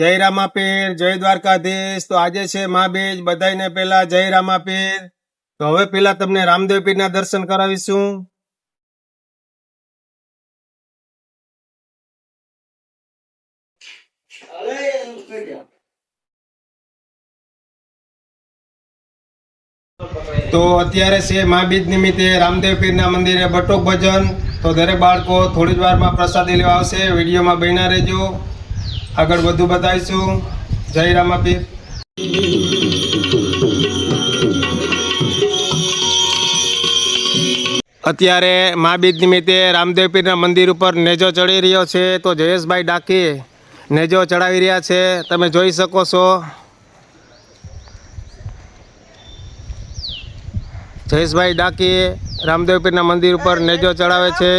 જય રામાપીર જય દ્વારકાધીશ. તો આજે છે મહાબીજ બધાને પેલા જય રામાપીર. તો હવે પેલા તમને રામદેવ પીરના દર્શન કરાવીશું. તો અત્યારે છે મહાબીજ નિમિત્તે રામદેવ પીરના મંદિરે બટોક ભજન. તો દરેક બાળકો થોડી જ વારમાં પ્રસાદી લેવા આવશે. વિડીયોમાં બન્યા રહેજો. આગળ વધુ બતાવીશું. જય રામાપીર. અત્યારે મહાબીજ નિમિત્તે રામદેવ પીરના મંદિર ઉપર નેજો ચડી રહ્યો છે. તો જયેશભાઈ ડાકી નેજો ચડાવી રહ્યા છે. તમે જોઈ શકો છો. જયેશભાઈ ડાકી રામદેવ પીરના મંદિર ઉપર નેજો ચડાવે છે.